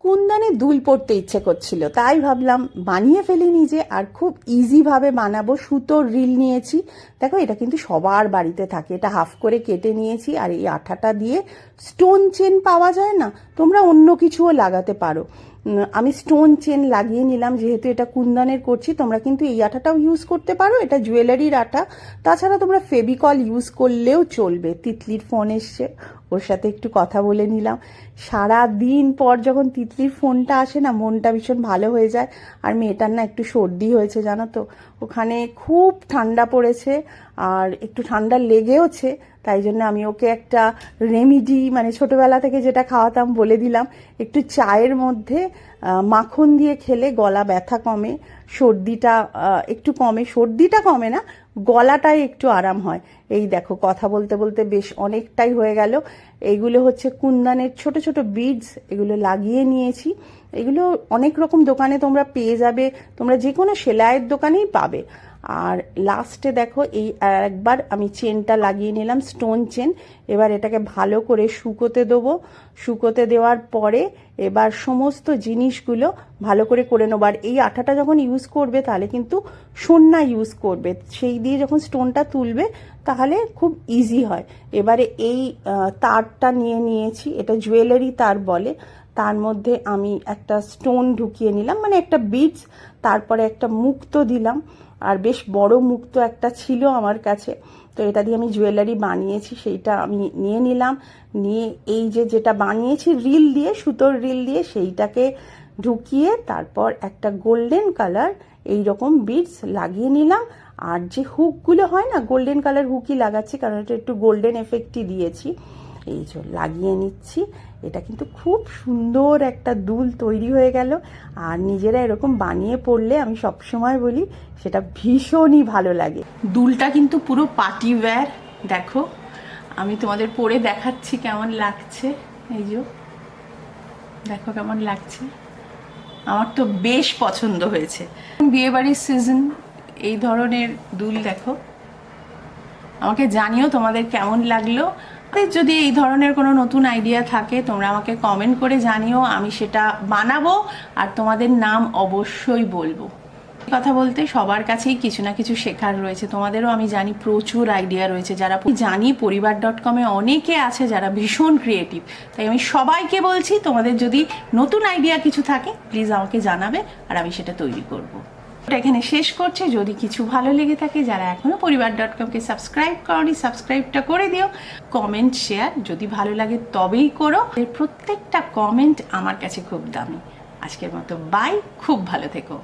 কুন্দানে দুল পড়তে ইচ্ছে করছিল। তাই ভাবলাম, বানিয়ে ফেলি নিজে আর খুব ইজিভাবে বানাবো। সুতোর রিল নিয়েছি। দেখো, এটা কিন্তু সবার বাড়িতে থাকে। এটা হাফ করে কেটে নিয়েছি আর এই আঠাটা দিয়ে স্টোন চেন পাওয়া যায় না? তোমরা অন্য কিছুও লাগাতে পারো। আমি স্টোন চেন লাগিয়ে নিলাম। যেহেতু এটা কুন্দানের করছি, তোমরা কিন্তু এই আঠাটাও ইউজ করতে পারো। এটা জুয়েলারির আঠা। তাছাড়া তোমরা ফেবিকল ইউজ করলেও চলবে। তিতলির ফোন এসছে। ওর সাথে একটু কথা বলে নিলাম। সারা দিন পর যখন তিতলির ফোনটা আসে না, মনটা ভীষণ ভালো হয়ে যায়। আর মেয়েটার না একটু সর্দি হয়েছে, জানো তো। ওখানে খুব ঠান্ডা পড়েছে আর একটু ঠান্ডা লেগেওছে, তাই জন্য আমি ওকে একটা রেমিডি মানে ছোটবেলা থেকে যেটা খাওয়াতাম বলে দিলাম। একটু চায়ের মধ্যে মাখন দিয়ে খেলে গলা ব্যথা কমে, সর্দিটা একটু কমে, সর্দিটা কমে না, গলাটাই একটু আরাম হয়। এই দেখো, কথা বলতে বলতে বেশ অনেকটাই হয়ে গেল। এগুলো হচ্ছে কুন্দানের ছোট ছোট বিডস, এগুলো লাগিয়ে নিয়েছি। এগুলো অনেক রকম দোকানে তোমরা পেয়ে যাবে, তোমরা যে কোনো সেলাইয়ের দোকানেই পাবে। আর লাস্টে দেখো, এই একবার আমি চেনটা লাগিয়ে নিলাম স্টোন চেন এবার এটাকে ভালো করে শুকোতে দেবো। শুকোতে দেওয়ার পরে এবার সমস্ত জিনিসগুলো ভালো করে করে নেব। আর এই আঠাটা যখন ইউজ করবে, তাহলে কিন্তু সন্না ইউজ করবে। সেই দিয়ে যখন স্টোনটা তুলবে, তাহলে খুব ইজি হয়। এবারে এই তারটা নিয়ে নিয়েছি, এটা জুয়েলারি তার বলে। তার মধ্যে আমি একটা স্টোন ঢুকিয়ে নিলাম মানে একটা বিটস তারপরে একটা মুক্তো দিলাম, আর বেশ বড় মুক্তো একটা ছিল আমার কাছে। তো এটা দিয়ে আমি জুয়েলারি বানিয়েছি, সেইটা আমি নিয়ে নিলাম। নিয়ে এই যে যেটা বানিয়েছি রিল দিয়ে, সুতোর রিল দিয়ে, সেইটাকে ঢুকিয়ে তারপর একটা গোল্ডেন কালার এই রকম বিটস লাগিয়ে নিলাম। আর যে হুকগুলো হয় না গোল্ডেন কালার হুকই লাগাচ্ছি, কারণ এটা একটু গোল্ডেন এফেক্টই দিয়েছি। এই যে লাগিয়ে নিচ্ছি। এটা কিন্তু খুব সুন্দর একটা দুল তৈরি হয়ে গেল। আর নিজেরা এরকম বানিয়ে পড়লে আমি সবসময় বলি সেটা ভীষণই ভালো লাগে। দুলটা কিন্তু পুরো পার্টি ওয়্যার, দেখো। আমি তোমাদের পরে দেখাচ্ছি কেমন লাগছে। এই যে, দেখো কেমন লাগছে। আমার তো বেশ পছন্দ হয়েছে। বিয়েবাড়ির সিজন এই ধরনের দুল দেখো। আমাকে জানিও তোমাদের কেমন লাগল। যদি এই ধরনের কোনো নতুন আইডিয়া থাকে, তোমরা আমাকে কমেন্ট করে জানিও, আমি সেটা বানাবো আর তোমাদের নাম অবশ্যই বলব। কথা বলতে সবার কাছেই কিছু না কিছু শেখার রয়েছে। তোমাদেরও আমি জানি প্রচুর আইডিয়া রয়েছে। যারা জানি পরিবার ডট কমে অনেকে আছে যারা ভীষণ ক্রিয়েটিভ তাই আমি সবাইকে বলছি, তোমাদের যদি নতুন আইডিয়া কিছু থাকে প্লিজ আমাকে জানাবে আর আমি সেটা তৈরি করব। এখানে শেষ করছে। যদি কিছু ভালো লেগে থাকে, যারা এখনও পরিবার ডট কমকে সাবস্ক্রাইব করনি সাবস্ক্রাইবটা করে দিও। কমেন্ট শেয়ার যদি ভালো লাগে, তবেই করো। এর প্রত্যেকটা কমেন্ট আমার কাছে খুব দামি। আজকের মতো বাই খুব ভালো থেকো।